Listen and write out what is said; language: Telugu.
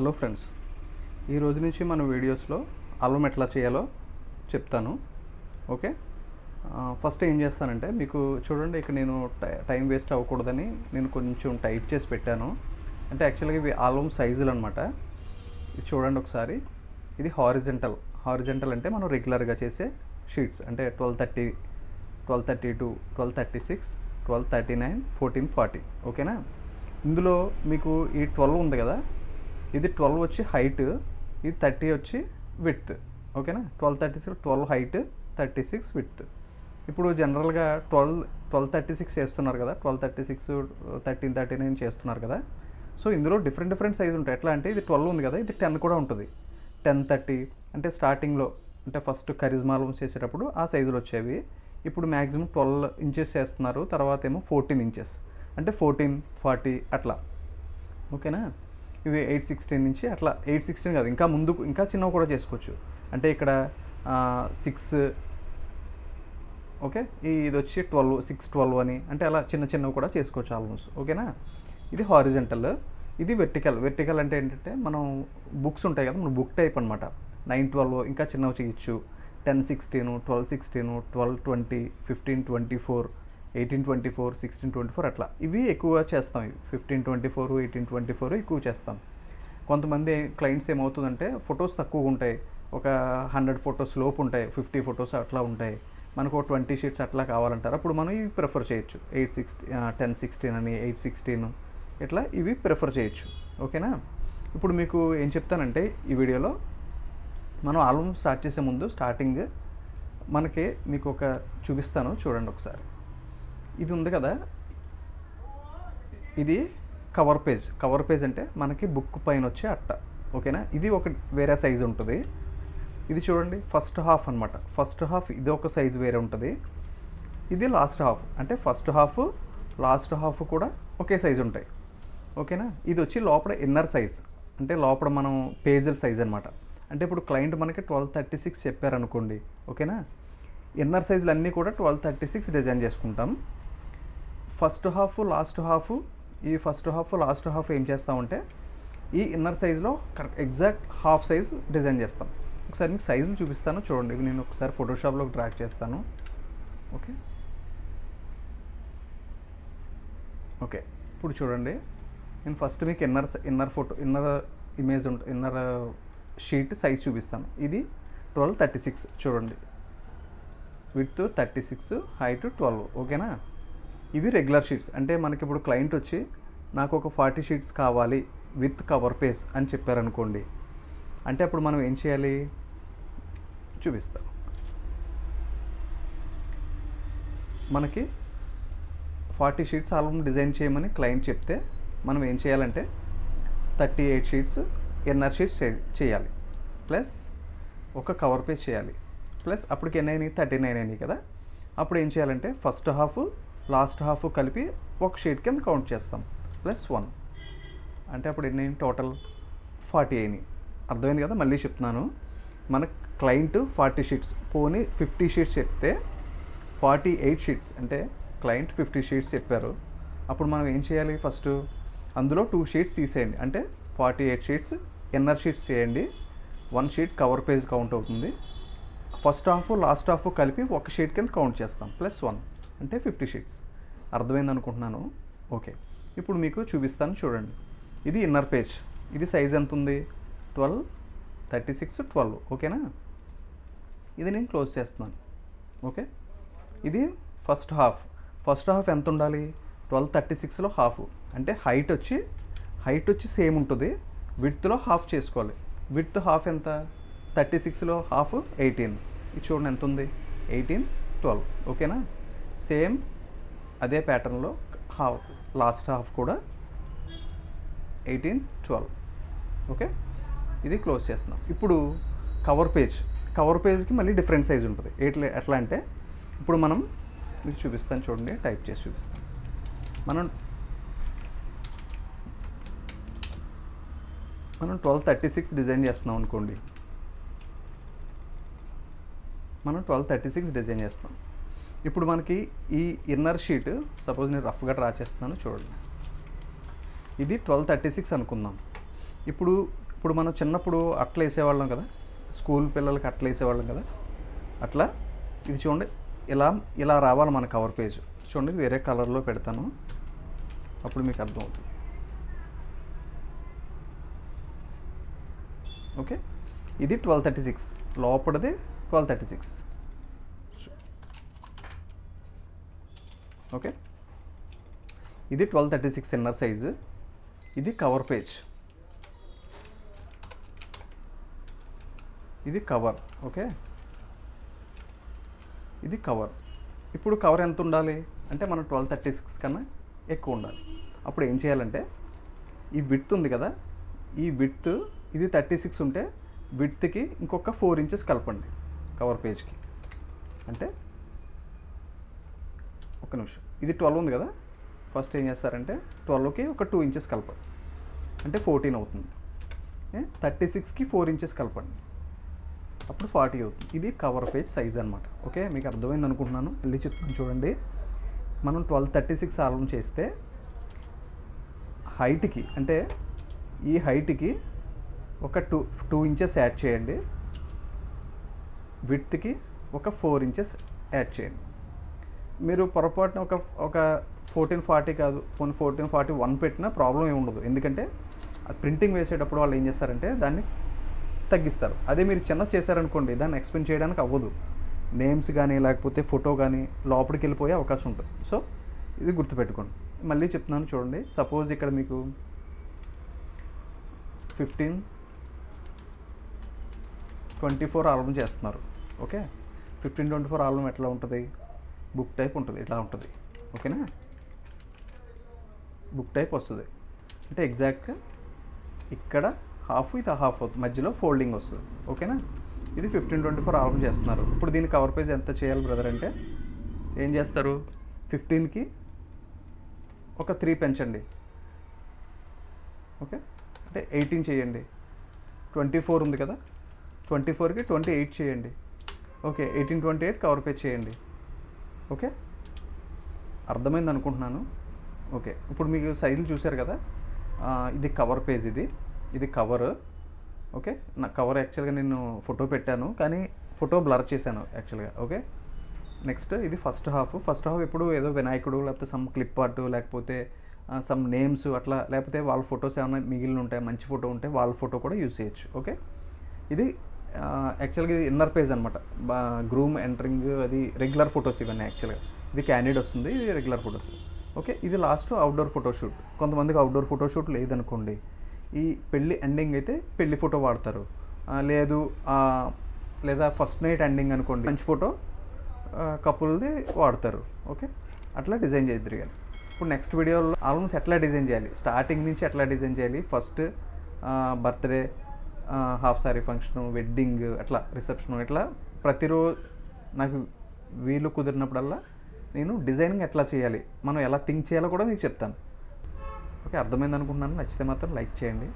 హలో ఫ్రెండ్స్ ఈ రోజు నుంచి మన వీడియోస్లో అల్లం ఎట్లా చేయాలో చెప్తాను ఓకే? ఫస్ట్ ఏం చేస్తానంటే మీకు చూడండి ఇక్కడ నేను టై- టైం వేస్ట్ అవ్వకూడదని నేను కొంచెం టైప్ చేసి పెట్టాను. అంటే యాక్చువల్గా ఇవి అల్లం సైజులు అనమాట ఇది చూడండి ఒకసారి. ఇది హారిజెంటల్. హారిజెంటల్ అంటే మనం రెగ్యులర్గా చేసే షీట్స్. అంటే twelve thirty twelve thirty two twelve thirty six twelve thirty nine fourteen forty. ఓకేనా? ఇందులో మీకు ఈ ట్వెల్వ్ ఉంది కదా ఇది ట్వెల్వ్ వచ్చి హైట్ ఇది థర్టీ వచ్చి విడ్త్. ఓకేనా? Twelve thirty six twelve height thirty six width. ఇప్పుడు జనరల్గా ట్వెల్వ్ ట్వెల్వ్ థర్టీ సిక్స్ చేస్తున్నారు కదా? Twelve thirty six thirteen thirty nine చేస్తున్నారు కదా? సో ఇందులో డిఫరెంట్ డిఫరెంట్ సైజ్ ఉంటాయి. ఎట్లా అంటే ఇది ట్వెల్వ్ ఉంది కదా? ఇది టెన్ కూడా ఉంటుంది. టెన్ థర్టీ అంటే స్టార్టింగ్లో అంటే ఫస్ట్ కరిజ్మాలం చేసేటప్పుడు ఆ సైజులు వచ్చేవి. ఇప్పుడు మ్యాక్సిమం ట్వెల్వ్ ఇంచెస్ చేస్తున్నారు. తర్వాత ఏమో ఫోర్టీన్ ఇంచెస్. అంటే ఫోర్టీన్ ఫార్టీ అట్లా. ఓకేనా? ఇవి ఎయిట్ సిక్స్టీన్ నుంచి అట్లా ఎయిట్ సిక్స్టీన్ కాదు ఇంకా ముందుకు ఇంకా చిన్నవి కూడా చేసుకోవచ్చు. అంటే ఇక్కడ సిక్స్ ఓకే? ఈ ఇది వచ్చి ట్వెల్వ్ సిక్స్ ట్వెల్వ్ అని అంటే అలా చిన్న చిన్నవి కూడా చేసుకోవచ్చు ఆల్మోస్ట్ ఓకేనా? ఇది హారిజెంటల్ ఇది వెర్టికల్. వెర్టికల్ అంటే ఏంటంటే మనం బుక్స్ ఉంటాయి కదా మన బుక్ టైప్ అనమాట నైన్ ట్వెల్వ్ ఇంకా చిన్నవి చేయొచ్చు. Ten sixteen twelve sixteen twelve twenty fifteen twenty four eighteen twenty four sixteen twenty four అట్లా. ఇవి ఎక్కువగా చేస్తాం. ఇవి fifteen twenty four eighteen twenty four ఎక్కువ చేస్తాం. కొంతమంది క్లయింట్స్ ఏమవుతుందంటే ఫొటోస్ తక్కువ ఉంటాయి ఒక హండ్రెడ్ ఫొటోస్ లోపు ఉంటాయి ఫిఫ్టీ ఫొటోస్ అట్లా ఉంటాయి. మనకు ట్వంటీ షీట్స్ అట్లా కావాలంటారు. అప్పుడు మనం ఇవి ప్రిఫర్ చేయొచ్చు. ఎయిట్ సిక్స్టీ టెన్ సిక్స్టీన్ అని ఎయిట్ సిక్స్టీన్ ఇట్లా ఇవి ప్రిఫర్ చేయొచ్చు. ఓకేనా? ఇప్పుడు మీకు ఏం చెప్తానంటే ఈ వీడియోలో మనం ఆల్బమ్ స్టార్ట్ చేసే ముందు స్టార్టింగ్ మనకి మీకు ఒక చూపిస్తాను. చూడండి ఒకసారి. ఇది ఉంది కదా. ఇది కవర్ పేజ్ కవర్ పేజ్ అంటే మనకి బుక్ పైన వచ్చే అట్ట. ఓకేనా ఇది ఒక వేరే సైజు ఉంటుంది. ఇది చూడండి ఫస్ట్ హాఫ్ అనమాట ఫస్ట్ హాఫ్ ఇది ఒక సైజు వేరే ఉంటుంది. ఇది లాస్ట్ హాఫ్ అంటే ఫస్ట్ హాఫ్ లాస్ట్ హాఫ్ కూడా ఒకే సైజు ఉంటాయి. ఓకేనా ఇది వచ్చి లోపల ఇన్నర్ సైజ్ అంటే లోపల మనం పేజల్ సైజ్ అనమాట అంటే ఇప్పుడు క్లయింట్ మనకి ట్వెల్వ్ థర్టీ సిక్స్ చెప్పారనుకోండి ఓకేనా ఇన్నర్ సైజులు అన్నీ కూడా ట్వెల్వ్ థర్టీ సిక్స్ డిజైన్ చేసుకుంటాం. ఫస్ట్ హాఫ్ లాస్ట్ హాఫ్ ఈ ఫస్ట్ హాఫ్ లాస్ట్ హాఫ్ ఏం చేస్తామంటే ఈ ఇన్నర్ సైజ్లో correct exact half size design చేస్తాం. ఒకసారి మీకు సైజులు చూపిస్తాను చూడండి. ఇవి నేను ఒకసారి ఫోటోషాప్లో ట్రాక్ చేస్తాను. ఓకే? ఓకే. ఇప్పుడు చూడండి. నేను ఫస్ట్ మీకు inner inner photo inner image ఉంట ఇన్నర్ షీట్ సైజ్ చూపిస్తాను. ఇది ట్వెల్వ్ థర్టీ సిక్స్ చూడండి. With thirty six height twelve. ఓకేనా? ఇవి రెగ్యులర్ షీట్స్ అంటే మనకి ఇప్పుడు క్లయింట్ వచ్చి నాకు ఒక ఫార్టీ షీట్స్ కావాలి విత్ కవర్ పేజ్ అని చెప్పారనుకోండి. అంటే అప్పుడు మనం ఏం చేయాలి? చూపిస్తాం. మనకి ఫార్టీ షీట్స్ ఆల్బమ్ డిజైన్ చేయమని క్లయింట్ చెప్తే మనం ఏం చేయాలంటే thirty eight sheets inner sheets చేయాలి. ప్లస్ ఒక కవర్ పేజ్ చేయాలి. ప్లస్ అప్పటికి ఎన్ని అయినాయి థర్టీ నైన్ అయినాయి కదా. అప్పుడు ఏం చేయాలంటే ఫస్ట్ హాఫ్ లాస్ట్ హాఫ్ కలిపి ఒక షీట్ కింద కౌంట్ చేస్తాం. Plus one. అంటే అప్పుడు ఎన్ని టోటల్? ఫార్టీ అయినాయి. అర్థమైంది కదా? మళ్ళీ చెప్తున్నాను. మన క్లయింట్ ఫార్టీ షీట్స్. పోనీ ఫిఫ్టీ షీట్స్ చెప్తే ఫార్టీ ఎయిట్ షీట్స్. అంటే క్లయింట్ ఫిఫ్టీ షీట్స్ చెప్పారు. అప్పుడు మనం ఏం చేయాలి ఫస్ట్? అందులో టూ షీట్స్ తీసేయండి. అంటే forty eight sheets inner sheets చేయండి. One sheet cover page count అవుతుంది. ఫస్ట్ హాఫ్ లాస్ట్ హాఫ్ కలిపి ఒక షీట్ కింద కౌంట్ చేస్తాం. Plus one. అంటే ఫిఫ్టీ షీట్స్. అర్థమైంది అనుకుంటున్నాను? ఓకే. ఇప్పుడు మీకు చూపిస్తాను చూడండి. ఇది ఇన్నర్ పేజ్. ఇది సైజ్ ఎంత ఉంది ట్వెల్వ్ థర్టీ సిక్స్ ట్వెల్వ్. ఓకేనా? ఇది నేను క్లోజ్ చేస్తున్నాను. ఓకే? ఇది ఫస్ట్ హాఫ్. ఫస్ట్ హాఫ్ ఎంత ఉండాలి? ట్వెల్వ్ థర్టీ సిక్స్లో హాఫ్. అంటే హైట్ వచ్చి హైట్ వచ్చి సేమ్ ఉంటుంది. విడ్త్లో హాఫ్ చేసుకోవాలి. విడ్త్ హాఫ్ ఎంత? థర్టీ సిక్స్లో హాఫ్ ఎయిటీన్. ఇది చూడండి ఎంత ఉంది ఎయిటీన్ ట్వెల్వ్. ఓకేనా? సేమ్ అదే ప్యాటర్న్లో హాఫ్ లాస్ట్ హాఫ్ కూడా ఎయిటీన్ ట్వెల్వ్. ఓకే? ఇది క్లోజ్ చేస్తున్నాం. ఇప్పుడు కవర్ పేజ్. కవర్ పేజ్కి మళ్ళీ డిఫరెంట్ సైజ్ ఉంటుంది. ఎట్లా ఎట్లా అంటే ఇప్పుడు మనం మీకు చూపిస్తాను చూడండి టైప్ చేసి చూపిస్తాను. మనం మనం ట్వెల్వ్ థర్టీ సిక్స్ డిజైన్ చేస్తున్నాం అనుకోండి. మనం ట్వెల్వ్ థర్టీ సిక్స్ డిజైన్ చేస్తాం ఇప్పుడు మనకి ఈ ఇన్నర్ షీట్ సపోజ్ నేను రఫ్గా డ్రా చేస్తున్నాను చూడండి. ఇది ట్వెల్వ్ థర్టీ సిక్స్ అనుకుందాం. ఇప్పుడు ఇప్పుడు మనం చిన్నప్పుడు అట్ల వేసేవాళ్ళం కదా? స్కూల్ పిల్లలకి అట్ల వేసేవాళ్ళం కదా? అట్లా? ఇది చూడండి ఇలా ఇలా రావాలి మన కవర్ పేజ్. చూడండి వేరే కలర్లో పెడతాను. అప్పుడు మీకు అర్థమవుతుంది. ఓకే? ఇది ట్వెల్వ్ థర్టీ సిక్స్. లోపలిది ట్వెల్వ్ థర్టీ సిక్స్. ఓకే? ఇది twelve thirty six inner size ఇది కవర్ పేజ్ ఇది కవర్ ఓకే? ఇది కవర్ ఇప్పుడు కవర్ ఎంత ఉండాలి? అంటే మనం ట్వెల్వ్ థర్టీ సిక్స్ కన్నా ఎక్కువ ఉండాలి. అప్పుడు ఏం చేయాలంటే ఈ విడ్త్ ఉంది కదా ఈ విడ్త్ ఇది థర్టీ సిక్స్ ఉంటే విడ్త్కి ఇంకొక ఫోర్ ఇంచెస్ కలపండి కవర్ పేజ్కి అంటే ఒక్క నిమిషం. ఇది ట్వెల్వ్ ఉంది కదా? ఫస్ట్ ఏం చేస్తారంటే ట్వెల్వ్కి ఒక టూ ఇంచెస్ కలపండి అంటే ఫోర్టీన్ అవుతుంది. థర్టీ సిక్స్కి ఫోర్ ఇంచెస్ కలపండి. అప్పుడు ఫార్టీ అవుతుంది. ఇది కవర్ పేజ్ సైజ్ అనమాట ఓకే? మీకు అర్థమైంది అనుకుంటున్నాను. మళ్ళీ చెప్తాను చూడండి. మనం ట్వెల్వ్ థర్టీ సిక్స్ ఆల్బమ్ చేస్తే హైట్కి అంటే ఈ హైట్కి ఒక టూ టూ ఇంచెస్ యాడ్ చేయండి. విడ్త్కి ఒక ఫోర్ ఇంచెస్ యాడ్ చేయండి. మీరు పొరపాటున ఒక ఒక ఫోర్టీన్ ఫార్టీ కాదు పోనీ ఫోర్టీన్ ఫార్టీ వన్ పెట్టినా ప్రాబ్లం ఏమి ఉండదు. ఎందుకంటే అది ప్రింటింగ్ వేసేటప్పుడు వాళ్ళు ఏం చేస్తారంటే దాన్ని తగ్గిస్తారు. అదే మీరు చిన్న చేశారనుకోండి దాన్ని ఎక్స్ప్లెయిన్ చేయడానికి అవ్వదు. నేమ్స్ కానీ లేకపోతే ఫోటో కానీ లోపలికి వెళ్ళిపోయే అవకాశం ఉంటుంది. సో ఇది గుర్తుపెట్టుకోండి. మళ్ళీ చెప్తున్నాను చూడండి. సపోజ్ ఇక్కడ మీకు ఫిఫ్టీన్ ట్వంటీ ఫోర్ ఆల్బమ్ చేస్తున్నారు. Okay fifteen twenty four album ఎట్లా ఉంటుంది? బుక్ టైప్ ఉంటుంది ఇట్లా ఉంటుంది. ఓకేనా? బుక్ టైప్ వస్తుంది. అంటే ఎగ్జాక్ట్గా ఇక్కడ హాఫ్ ఇది హాఫ్ అవుతుంది మధ్యలో ఫోల్డింగ్ వస్తుంది. ఓకేనా? ఇది ఫిఫ్టీన్ ట్వంటీ ఫోర్ ఆల్బమ్ చేస్తున్నారు. ఇప్పుడు దీని కవర్ పేజ్ ఎంత చేయాలి బ్రదర్? అంటే ఏం చేస్తారు? ఫిఫ్టీన్కి ఒక త్రీ పెంచండి. ఓకే? అంటే ఎయిటీన్ చేయండి. ట్వంటీ ఫోర్ ఉంది కదా? ట్వంటీ ఫోర్కి ట్వంటీ ఎయిట్ చేయండి. Okay eighteen twenty eight cover page చేయండి. ఓకే? అర్థమైంది అనుకుంటున్నాను. ఓకే. ఇప్పుడు మీకు సైజులు చూశారు కదా? ఇది కవర్ పేజ్ ఇది. ఇది కవర్. ఓకే? నా కవర్ యాక్చువల్గా నేను ఫోటో పెట్టాను. కానీ ఫోటో బ్లర్ చేశాను యాక్చువల్గా. ఓకే? నెక్స్ట్ ఇది ఫస్ట్ హాఫ్. ఫస్ట్ హాఫ్ ఎప్పుడు ఏదో వినాయకుడు లేకపోతే సమ్ క్లిప్ ఆర్ట్ లేకపోతే సమ్ నేమ్స్ అట్లా లేకపోతే వాళ్ళ ఫొటోస్ ఏమైనా మిగిలిన ఉంటాయి మంచి ఫోటో ఉంటే వాళ్ళ ఫోటో కూడా యూజ్ చేయొచ్చు. ఓకే? ఇది యాక్చువల్గా ఇది ఇన్నర్ పేజ్ అనమాట గ్రూమ్ ఎంటరింగ్ అది రెగ్యులర్ ఫొటోస్ ఇవన్నీ యాక్చువల్గా ఇది క్యాండిడ్ వస్తుంది ఇది రెగ్యులర్ ఫొటోస్ ఓకే ఇది లాస్ట్ అవుట్డోర్ ఫోటోషూట్ కొంతమందికి అవుట్డోర్ ఫోటోషూట్ లేదనుకోండి ఈ పెళ్ళి ఎండింగ్ అయితే పెళ్ళి ఫోటో వాడతారు. లేదు లేదా ఫస్ట్ నైట్ ఎండింగ్ అనుకోండి మంచి ఫోటో కపుల్ది వాడతారు. ఓకే అట్లా డిజైన్ చేద్దరు కానీ ఇప్పుడు నెక్స్ట్ వీడియోలో ఆల్మోస్ట్ ఎట్లా డిజైన్ చేయాలి? స్టార్టింగ్ నుంచి ఎట్లా డిజైన్ చేయాలి? First birthday half sorry function wedding అట్లా రిసెప్షన్ ఇట్లా ప్రతిరోజు నాకు వీలు కుదిరినప్పుడల్లా నేను డిజైనింగ్ ఎట్లా చేయాలి మనం ఎలా థింక్ చేయాలో కూడా మీకు చెప్తాను. ఓకే అర్థమైంది అనుకుంటున్నాను నచ్చితే మాత్రం లైక్ చేయండి.